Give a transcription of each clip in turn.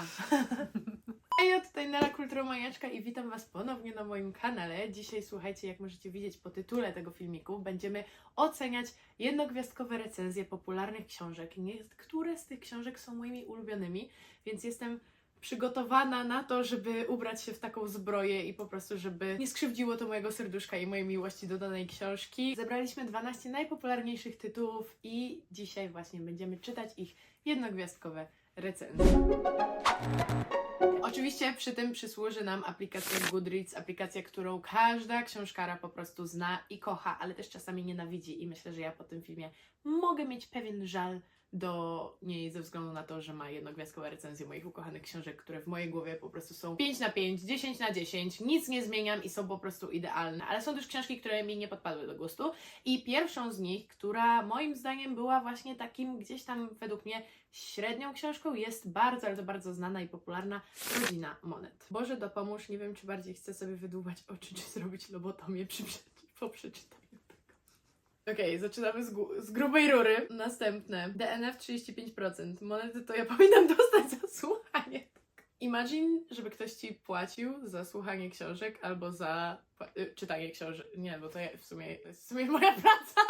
Hej, tutaj Nela Kulturomaniaczka i witam Was ponownie na moim kanale. Dzisiaj słuchajcie, jak możecie widzieć po tytule tego filmiku, będziemy oceniać jednogwiazdkowe recenzje popularnych książek. Niektóre z tych książek są moimi ulubionymi, więc jestem przygotowana na to, żeby ubrać się w taką zbroję i po prostu, żeby nie skrzywdziło to mojego serduszka i mojej miłości do danej książki. Zebraliśmy 12 najpopularniejszych tytułów i dzisiaj właśnie będziemy czytać ich jednogwiazdkowe recenzje. Oczywiście przy tym przysłuży nam aplikacja Goodreads, aplikacja, którą każda książkara po prostu zna i kocha, ale też czasami nienawidzi i myślę, że ja po tym filmie mogę mieć pewien żal do niej ze względu na to, że ma jednogwiazdkowe recenzje moich ukochanych książek, które w mojej głowie po prostu są 5 na 5, 10 na 10, nic nie zmieniam i są po prostu idealne. Ale są też książki, które mi nie podpadły do gustu i pierwszą z nich, która moim zdaniem była właśnie takim gdzieś tam według mnie średnią książką, jest bardzo, ale to bardzo znana i popularna Rodzina Monet. Boże dopomóż, nie wiem czy bardziej chcę sobie wydłubać oczy, czy zrobić lobotomię przy, po przeczytaniu. Okej, zaczynamy z, z grubej rury. Następne. DNF 35%. Monety to ja powinnam dostać za słuchanie. Imagine, żeby ktoś ci płacił za słuchanie książek albo za y, czytanie książek. Nie, bo to ja, w sumie to jest w sumie moja praca.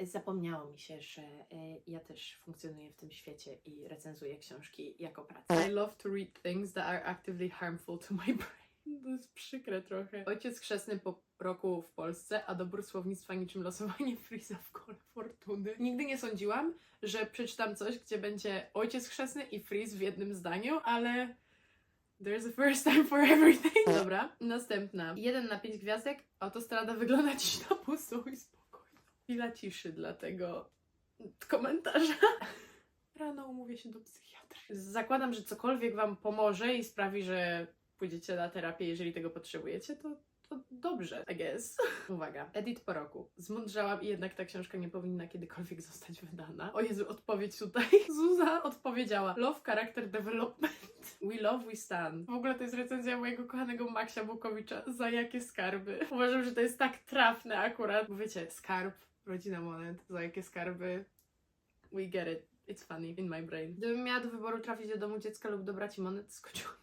Zapomniało mi się, że y, ja też funkcjonuję w tym świecie i recenzuję książki jako pracę. I love to read things that are actively harmful to my brain. To jest przykre trochę. Ojciec chrzestny po roku w Polsce, a dobór słownictwa niczym losowanie Freeza w kole fortuny. Nigdy nie sądziłam, że przeczytam coś, gdzie będzie ojciec chrzestny i Freeze w jednym zdaniu, ale there's a first time for everything. Dobra, następna. Jeden na pięć gwiazdek. Autostrada wygląda dziś na pustą i spokojną. Chwila ciszy dla tego komentarza. Rano umówię się do psychiatry. Zakładam, że cokolwiek Wam pomoże i sprawi, że pójdziecie na terapię, jeżeli tego potrzebujecie, to, dobrze, I guess. Uwaga, edit po roku. Zmądrzałam i jednak ta książka nie powinna kiedykolwiek zostać wydana. O Jezu, odpowiedź tutaj. Zuza odpowiedziała. Love character development. We love, we stand. W ogóle to jest recenzja mojego kochanego Maksia Bukowicza. Za jakie skarby. Uważam, że to jest tak trafne akurat. Bo wiecie, skarb, rodzina monet, za jakie skarby. We get it. It's funny in my brain. Gdybym miała do wyboru trafić do domu dziecka lub do braci monet, skoczyłam.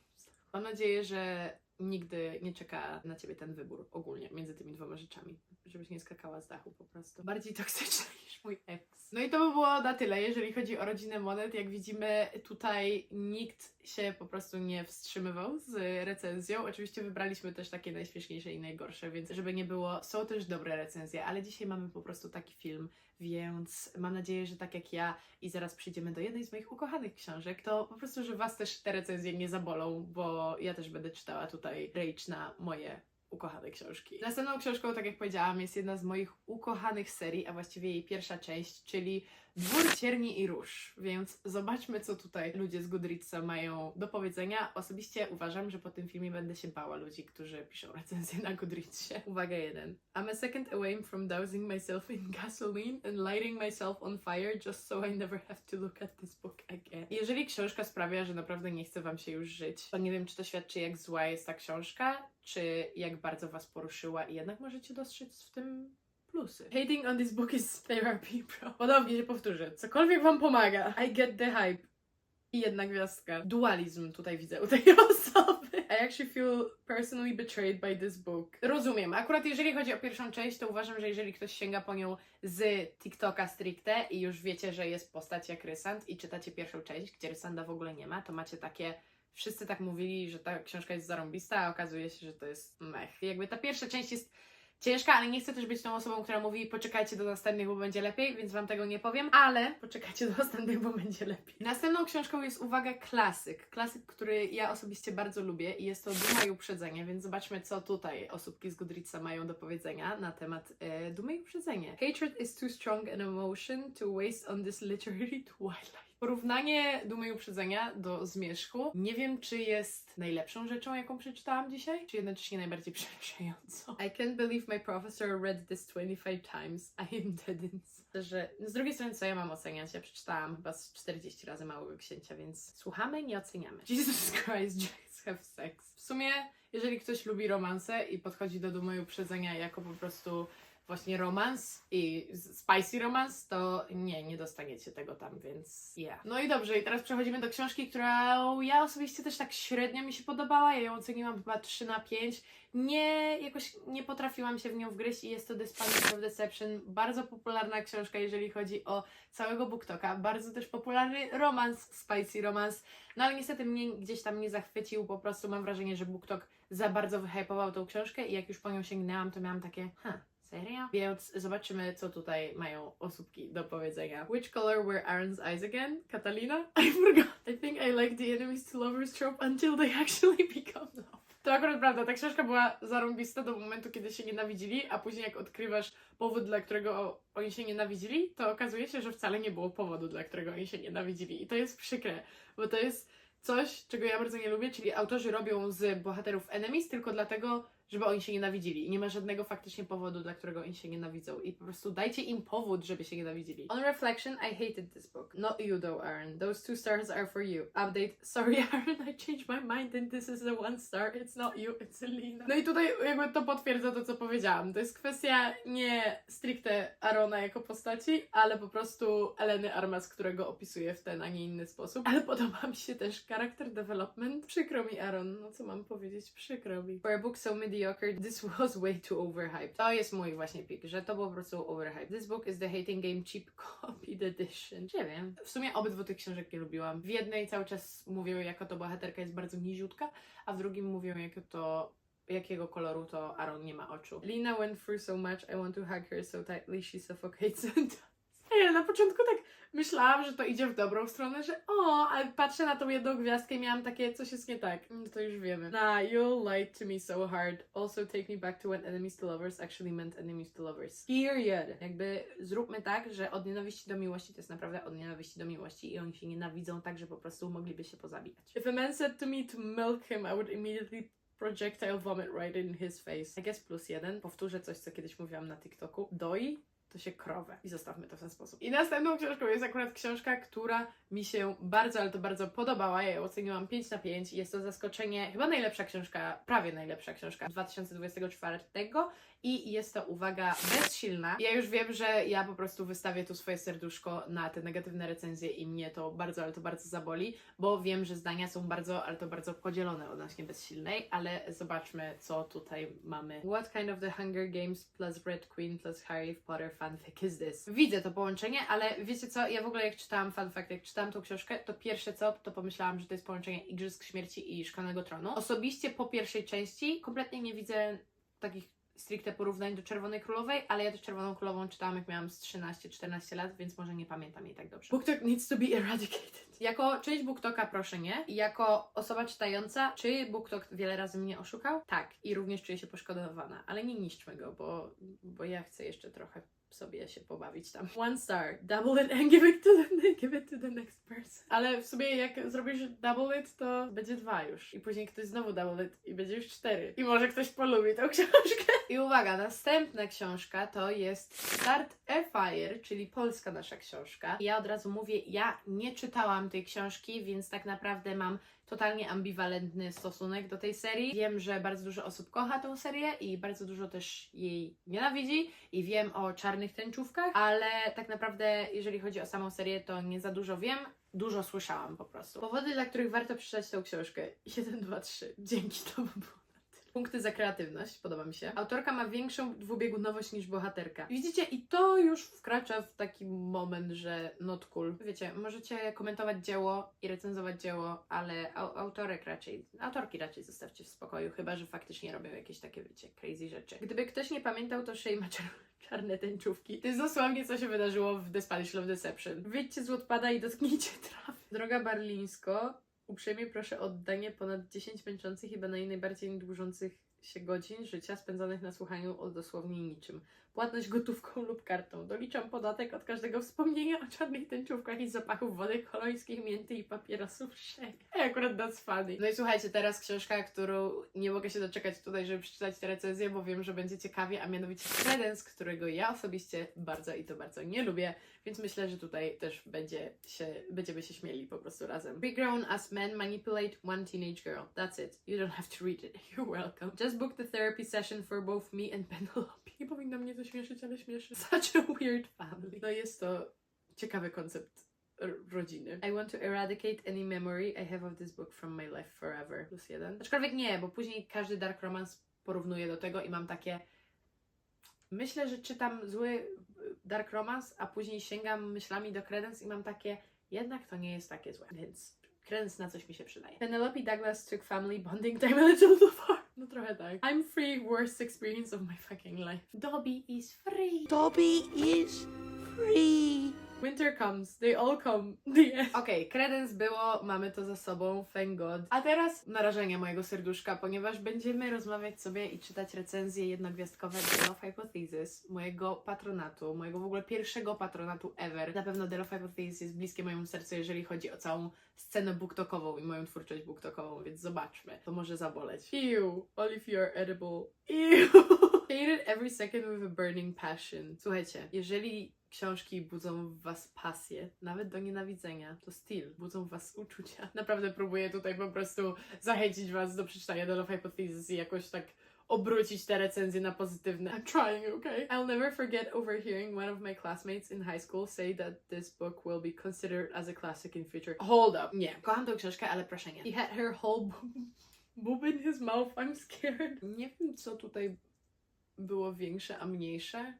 Mam nadzieję, że nigdy nie czeka na ciebie ten wybór ogólnie między tymi dwoma rzeczami. Żebyś nie skakała z dachu po prostu. Bardziej toksyczna niż mój ex. No i to by było na tyle, jeżeli chodzi o rodzinę monet. Jak widzimy, tutaj nikt się po prostu nie wstrzymywał z recenzją. Oczywiście wybraliśmy też takie najśmieszniejsze i najgorsze, więc żeby nie było, są też dobre recenzje, ale dzisiaj mamy po prostu taki film, więc mam nadzieję, że tak jak ja i zaraz przyjdziemy do jednej z moich ukochanych książek, to po prostu, że Was też te recenzje nie zabolą, bo ja też będę czytała tutaj rage na moje ukochane książki. Następną książką, tak jak powiedziałam, jest jedna z moich ukochanych serii, a właściwie jej pierwsza część, czyli Dwór Cierni i Róż. Więc zobaczmy, co tutaj ludzie z Goodreadsa mają do powiedzenia. Osobiście uważam, że po tym filmie będę się bała ludzi, którzy piszą recenzje na Goodreadsie. Uwaga jeden. I'm a second away from dousing myself in gasoline and lighting myself on fire just so I never have to look at this book again. Jeżeli książka sprawia, że naprawdę nie chce wam się już żyć, to nie wiem, czy to świadczy, jak zła jest ta książka, czy jak bardzo was poruszyła i jednak możecie dostrzec w tym plusy. Hating on this book is therapy, bro. Ponownie się powtórzę. Cokolwiek wam pomaga. I get the hype. I jedna gwiazdka. Dualizm tutaj widzę u tej osoby. I actually feel personally betrayed by this book. Rozumiem. Akurat jeżeli chodzi o pierwszą część, to uważam, że jeżeli ktoś sięga po nią z TikToka stricte i już wiecie, że jest postać jak Rysand i czytacie pierwszą część, gdzie Rysanda w ogóle nie ma, to macie takie wszyscy tak mówili, że ta książka jest zarąbista, a okazuje się, że to jest mech. Jakby ta pierwsza część jest ciężka, ale nie chcę też być tą osobą, która mówi poczekajcie do następnych, bo będzie lepiej, więc wam tego nie powiem, ale poczekajcie do następnych, bo będzie lepiej. Następną książką jest, uwaga, klasyk. Klasyk, który ja osobiście bardzo lubię i jest to Duma i Uprzedzenie, więc zobaczmy, co tutaj osóbki z Goodreadsa mają do powiedzenia na temat e, Dumy i Uprzedzenie. Hatred is too strong an emotion to waste on this literary twilight. Porównanie Dumy i Uprzedzenia do Zmierzchu nie wiem, czy jest najlepszą rzeczą, jaką przeczytałam dzisiaj, czy jednocześnie najbardziej przerażającą. I can't believe my professor read this 25 times. I am dead inside. Że z drugiej strony, co ja mam oceniać? Ja przeczytałam chyba z 40 razy Małego Księcia, więc słuchamy, nie oceniamy. Jesus Christ, Jays have sex. W sumie, jeżeli ktoś lubi romanse i podchodzi do Dumy i Uprzedzenia jako po prostu właśnie romans i spicy romans, to nie, nie dostaniecie tego tam, więc yeah. No i dobrze, i teraz przechodzimy do książki, którą ja osobiście też tak średnio mi się podobała, ja ją oceniłam chyba 3 na 5. Nie, jakoś nie potrafiłam się w nią wgryźć i jest to The Spanish of Deception, bardzo popularna książka, jeżeli chodzi o całego BookToka, bardzo też popularny romans, spicy romans, no ale niestety mnie gdzieś tam nie zachwycił, po prostu mam wrażenie, że BookTok za bardzo wyhypował tą książkę i jak już po nią sięgnęłam, to miałam takie, ha, serio? Więc zobaczymy, co tutaj mają osóbki do powiedzenia. Which color were Aaron's eyes again? Catalina? I forgot. I think I like the enemies to lovers trope until they actually become love. To akurat prawda, ta książka była zarąbista do momentu, kiedy się nienawidzili, a później jak odkrywasz powód, dla którego oni się nienawidzili, to okazuje się, że wcale nie było powodu, dla którego oni się nienawidzili. I to jest przykre, bo to jest coś, czego ja bardzo nie lubię, czyli autorzy robią z bohaterów enemies tylko dlatego, żeby oni się nienawidzili. I nie ma żadnego faktycznie powodu, dla którego oni się nienawidzą. I po prostu dajcie im powód, żeby się nienawidzili. On reflection, I hated this book. Not you though, Aaron. Those two stars are for you. Update, sorry Aaron, I changed my mind and this is a one star. It's not you, it's Elina. No i tutaj jakby to potwierdza to, co powiedziałam. To jest kwestia nie stricte Arona jako postaci, ale po prostu Eleny Armas, którego opisuję w ten, a nie inny sposób. Ale podoba mi się też character development. Przykro mi, Aaron, no co mam powiedzieć? Przykro mi. For a book so mediocre, this was way too overhyped. To jest mój właśnie pik, że to było po prostu overhyped. This book is the hating game cheap copied edition. Nie wiem. W sumie obydwu tych książek nie lubiłam. W jednej cały czas mówią, jako to bohaterka jest bardzo niziutka, a w drugim mówią, jako to jakiego koloru to Aaron nie ma oczu. Lina went through so much, I want to hug her so tightly she suffocates and Na początku tak myślałam, że to idzie w dobrą stronę, że o, ale patrzę na tą jedną gwiazdkę i miałam takie, coś jest nie tak. No to już wiemy. Nah, you'll lie to me so hard. Also take me back to when enemies to lovers actually meant enemies to lovers. Period. Jakby zróbmy tak, że od nienawiści do miłości to jest naprawdę od nienawiści do miłości i oni się nienawidzą tak, że po prostu mogliby się pozabijać. If a man said to me to milk him, I would immediately projectile vomit right in his face. I guess plus jeden. Powtórzę coś, co kiedyś mówiłam na TikToku. Doi to się krowę. I zostawmy to w ten sposób. I następną książką jest akurat książka, która mi się bardzo, ale to bardzo podobała. Ja ją oceniłam 5 na 5 i jest to zaskoczenie, chyba najlepsza książka, prawie najlepsza książka 2024 i jest to, uwaga, bezsilna. Ja już wiem, że ja po prostu wystawię tu swoje serduszko na te negatywne recenzje i mnie to bardzo, ale to bardzo zaboli, bo wiem, że zdania są bardzo, ale to bardzo podzielone odnośnie bezsilnej, ale zobaczmy, co tutaj mamy. What kind of the Hunger Games plus Red Queen plus Harry Potter fanfic is this? Widzę to połączenie, ale wiecie co, ja w ogóle jak czytałam fanfic, jak czytałam tą książkę, to pierwsze co, to pomyślałam, że to jest połączenie Igrzysk Śmierci i Szklanego Tronu. Osobiście po pierwszej części kompletnie nie widzę takich stricte porównań do Czerwonej Królowej, ale ja też Czerwoną Królową czytałam jak miałam z 13-14 lat, więc może nie pamiętam jej tak dobrze. BookTok needs to be eradicated. Jako część BookToka proszę nie. Jako osoba czytająca, czy BookTok wiele razy mnie oszukał? Tak. I również czuję się poszkodowana, ale nie niszczmy go, bo, bo ja chcę jeszcze trochę sobie się pobawić tam. One star, double it and give it to the, give it to the next person. Ale w sumie jak zrobisz double it, to będzie dwa już. I później ktoś znowu double it i będzie już cztery. I może ktoś polubi tą książkę. I uwaga, następna książka to jest Start a Fire, czyli polska nasza książka. Ja od razu mówię, ja nie czytałam tej książki, więc tak naprawdę mam totalnie ambiwalentny stosunek do tej serii. Wiem, że bardzo dużo osób kocha tą serię i bardzo dużo też jej nienawidzi i wiem o czarnych tęczówkach, ale tak naprawdę jeżeli chodzi o samą serię, to nie za dużo wiem. Dużo słyszałam po prostu. Powody, dla których warto przeczytać tą książkę. 1, 2, 3. Dzięki, to by było. Punkty za kreatywność, podoba mi się. Autorka ma większą dwubiegunowość niż bohaterka. Widzicie, i to już wkracza w taki moment, że not cool. Wiecie, możecie komentować dzieło i recenzować dzieło, ale au autorek raczej, autorki raczej zostawcie w spokoju, chyba że faktycznie robią jakieś takie, wiecie, crazy rzeczy. Gdyby ktoś nie pamiętał, to Shay ma czar czarne tęczówki. To jest dosłownie, co się wydarzyło w The Spanish Love Deception. Wyjdźcie z odpada i dotknijcie trawy. Droga Barlińsko, Uprzejmie proszę o oddanie ponad 10 męczących i banalnie najbardziej dłużących się godzin życia spędzonych na słuchaniu o dosłownie niczym. Płatność gotówką lub kartą. Doliczam podatek od każdego wspomnienia o czarnych tęczówkach i zapachów wody kolońskiej, mięty i papierosów. Ej, akurat that's funny. No i słuchajcie, teraz książka, którą nie mogę się doczekać tutaj, żeby przeczytać tę recenzję, bo wiem, że będzie ciekawie, a mianowicie Credence, którego ja osobiście bardzo i to bardzo nie lubię, więc myślę, że tutaj też będzie się, będziemy się śmieli po prostu razem. Be grown as men manipulate one teenage girl. That's it. You don't have to read it. You're welcome. Just booked the therapy session for both me and Penelope. Nie powinno mnie to śmieszyć, ale śmieszy. Such a weird family. No jest to ciekawy koncept rodziny. I want to eradicate any memory I have of this book from my life forever. Plus jeden. Aczkolwiek nie, bo później każdy dark romance porównuje do tego i mam takie... Myślę, że czytam zły y, dark romance, a później sięgam myślami do Credence i mam takie... Jednak to nie jest takie złe, więc Credence na coś mi się przydaje. Penelope Douglas took family bonding time a little too far. No trochę tak. I'm free, worst experience of my fucking life. Dobby is free. Dobby is free. Winter comes, they all come. The end. Okej, credence było, mamy to za sobą, thank god. A teraz narażenie mojego serduszka, ponieważ będziemy rozmawiać sobie i czytać recenzje jednogwiazdkowe The Love Hypothesis, mojego patronatu, mojego w ogóle pierwszego patronatu ever. Na pewno The Love Hypothesis jest bliskie mojemu sercu, jeżeli chodzi o całą scenę booktokową i moją twórczość booktokową, więc zobaczmy. To może zaboleć. Ew, all if you are edible. Ew. Hated every second with a burning passion. Słuchajcie, jeżeli książki budzą w was pasję, nawet do nienawidzenia, to styl, budzą w was uczucia. Naprawdę próbuję tutaj po prostu zachęcić was do przeczytania The Love Hypothesis i jakoś tak obrócić te recenzje na pozytywne. I'm trying, okay? I'll never forget overhearing one of my classmates in high school say that this book will be considered as a classic in future. Hold up. Nie. Kocham tą książkę, ale proszę nie. He had her whole boob in his mouth. I'm scared. Nie wiem, co tutaj było większe, a mniejsze.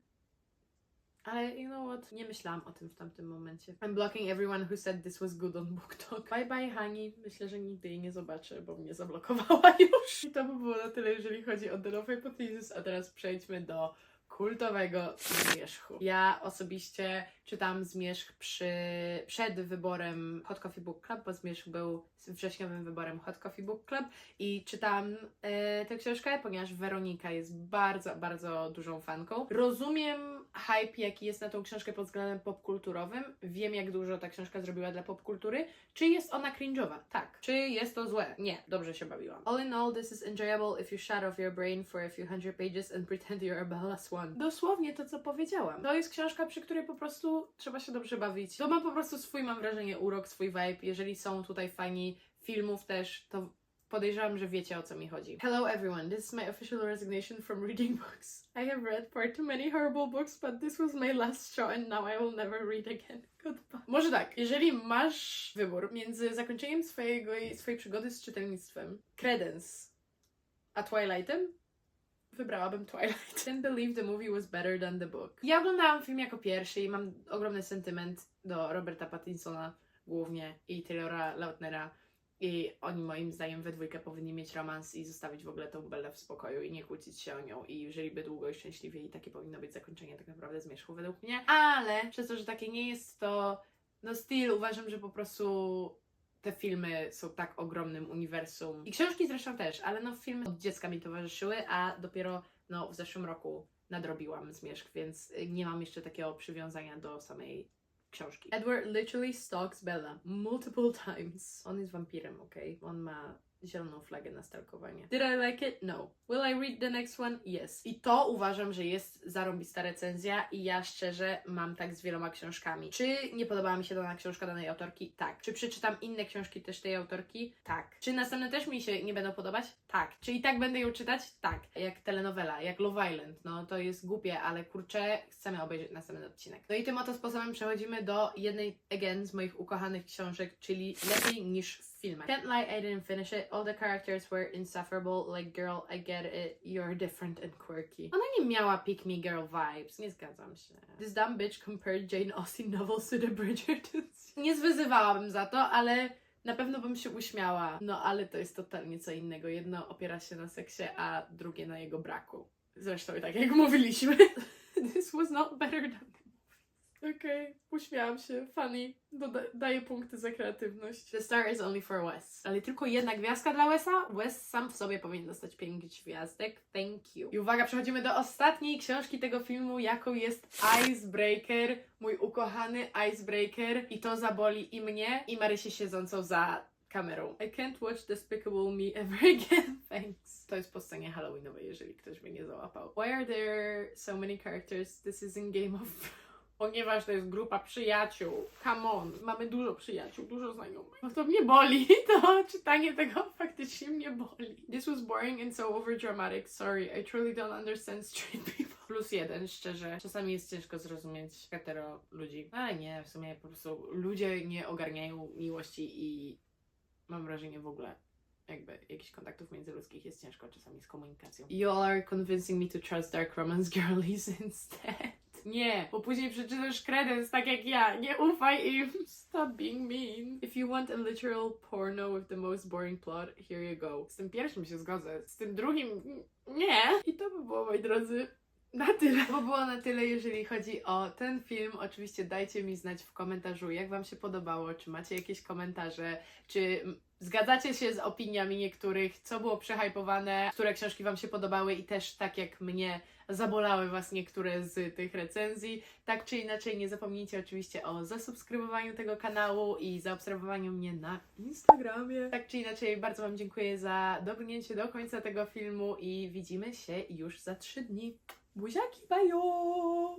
Ale you know what? Nie myślałam o tym w tamtym momencie. I'm blocking everyone who said this was good on BookTok. Bye bye Hani. Myślę, że nigdy jej nie zobaczę, bo mnie zablokowała już. I to by było na tyle, jeżeli chodzi o The Love Hypothesis. A teraz przejdźmy do kultowego Zmierzchu. Ja osobiście czytałam Zmierzch przy, przed wyborem Hot Coffee Book Club, bo Zmierzch był wrześniowym wyborem Hot Coffee Book Club i czytałam e, tę książkę, ponieważ Weronika jest bardzo, bardzo dużą fanką. Rozumiem hype, jaki jest na tą książkę pod względem popkulturowym. Wiem, jak dużo ta książka zrobiła dla popkultury. Czy jest ona cringe'owa? Tak. Czy jest to złe? Nie. Dobrze się bawiłam. All in all, this is enjoyable if you shut off your brain for a few hundred pages and pretend you're a Bella Swan. Dosłownie to, co powiedziałam. To jest książka, przy której po prostu trzeba się dobrze bawić. To ma po prostu swój, mam wrażenie, urok, swój vibe. Jeżeli są tutaj fajni filmów też, to podejrzewam, że wiecie o co mi chodzi. Hello everyone, this is my official resignation from reading books. I have read far too many horrible books, but this was my last show and now I will never read again. Goodbye. Może tak, jeżeli masz wybór między zakończeniem swojego, swojej przygody z czytelnictwem, Credence, a Twilightem, wybrałabym Twilight. Didn't believe the movie was better than the book. Ja oglądałam film jako pierwszy i mam ogromny sentyment do Roberta Pattinsona głównie i Taylora Lautnera. I oni moim zdaniem we dwójkę powinni mieć romans i zostawić w ogóle tą Bellę w spokoju i nie kłócić się o nią i żyliby długo i szczęśliwie i takie powinno być zakończenie tak naprawdę zmierzchu według mnie. Ale przez to, że takie nie jest to no styl, uważam, że po prostu te filmy są tak ogromnym uniwersum. I książki zresztą też, ale no filmy od dziecka mi towarzyszyły, a dopiero no w zeszłym roku nadrobiłam Zmierzch, więc y, nie mam jeszcze takiego przywiązania do samej książki. Edward literally stalks Bella multiple times. On jest wampirem, okej? On ma zieloną flagę na stalkowanie. Did I like it? No. Will I read the next one? Yes. I to uważam, że jest zarąbista recenzja i ja szczerze mam tak z wieloma książkami. Czy nie podobała mi się dana książka danej autorki? Tak. Czy przeczytam inne książki też tej autorki? Tak. Czy następne też mi się nie będą podobać? Tak. Czy i tak będę ją czytać? Tak. Jak telenowela, jak Love Island. No to jest głupie, ale kurczę, chcemy obejrzeć następny odcinek. No i tym oto sposobem przechodzimy do jednej, again, z moich ukochanych książek, czyli Lepiej niż w filmach. Can't lie, I didn't finish it. All the characters were insufferable. Like, girl, I get it. You're different and quirky. Ona nie miała pick me girl vibes. Nie zgadzam się. This dumb bitch compared Jane Austen novels to the Bridgertons. Nie zwyzywałabym za to, ale na pewno bym się uśmiała. No, ale to jest totalnie co innego. Jedno opiera się na seksie, a drugie na jego braku. Zresztą i tak jak mówiliśmy. This was not better than Okej, uśmiałam się. Funny. Doda- punkty za kreatywność. The star is only for Wes. Ale tylko jedna gwiazdka dla Wesa? Wes sam w sobie powinien dostać 5 gwiazdek. Thank you. I uwaga, przechodzimy do ostatniej książki tego filmu, jaką jest Icebreaker. Mój ukochany Icebreaker. I to zaboli i mnie, i Marysię siedzącą za kamerą. I can't watch Despicable Me ever again, thanks. To jest po scenie Halloweenowej, jeżeli ktoś mnie nie załapał. Why are there so many characters? This is Game of ponieważ to jest grupa przyjaciół. Come on, mamy dużo przyjaciół, dużo znajomych. No to mnie boli, to czytanie tego faktycznie mnie boli. This was boring and so overdramatic. Sorry, I truly don't understand straight people. Plus jeden, szczerze. Czasami jest ciężko zrozumieć hetero ludzi. Ale nie, w sumie po prostu ludzie nie ogarniają miłości i mam wrażenie w ogóle jakby jakichś kontaktów międzyludzkich jest ciężko czasami z komunikacją. You all are convincing me to trust dark romance girlies instead. Nie, bo później przeczytasz kredens tak jak ja. Nie ufaj im. Stop being mean. If you want a literal porno with the most boring plot, here you go. Z tym pierwszym się zgodzę. Z tym drugim nie. I to by było, moi drodzy, na tyle. To było na tyle, jeżeli chodzi o ten film. Oczywiście dajcie mi znać w komentarzu, jak Wam się podobało, czy macie jakieś komentarze, czy zgadzacie się z opiniami niektórych, co było przehypowane, które książki Wam się podobały i też tak jak mnie zabolały Was niektóre z tych recenzji. Tak czy inaczej, nie zapomnijcie oczywiście o zasubskrybowaniu tego kanału i zaobserwowaniu mnie na Instagramie. Tak czy inaczej, bardzo Wam dziękuję za dobrnięcie do końca tego filmu i widzimy się już za trzy dni. Buziaki, bajo!